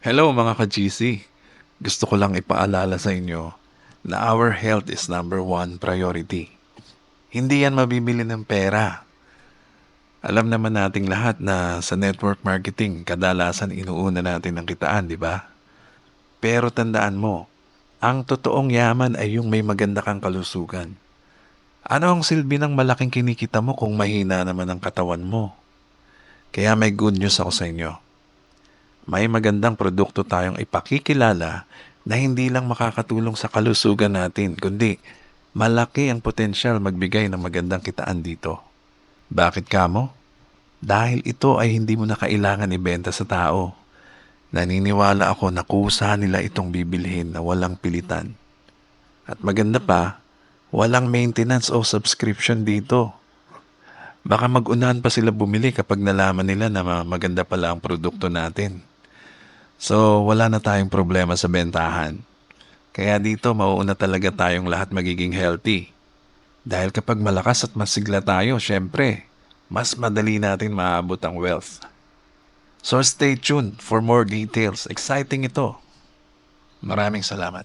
Hello mga ka-GC. Gusto ko lang ipaalala sa inyo na our health is number one priority. Hindi yan mabibili ng pera. Alam naman nating lahat na sa network marketing, kadalasan inuuna natin ang kitaan, di ba? Pero tandaan mo, ang totoong yaman ay yung may maganda kang kalusugan. Ano ang silbi ng malaking kinikita mo kung mahina naman ang katawan mo? Kaya may good news ako sa inyo may magandang produkto tayong ipakikilala na hindi lang makakatulong sa kalusugan natin, kundi malaki ang potensyal magbigay ng magandang kitaan dito. Bakit kamo? Dahil ito ay hindi mo na kailangan ibenta sa tao. Naniniwala ako na kusa nila itong bibilhin na walang pilitan. At maganda pa, walang maintenance o subscription dito. Baka mag-unahan pa sila bumili kapag nalaman nila na ma- maganda pala ang produkto natin. So, wala na tayong problema sa bentahan. Kaya dito, mauuna talaga tayong lahat magiging healthy. Dahil kapag malakas at masigla tayo, syempre, mas madali natin maabot ang wealth. So stay tuned for more details. Exciting ito. Maraming salamat.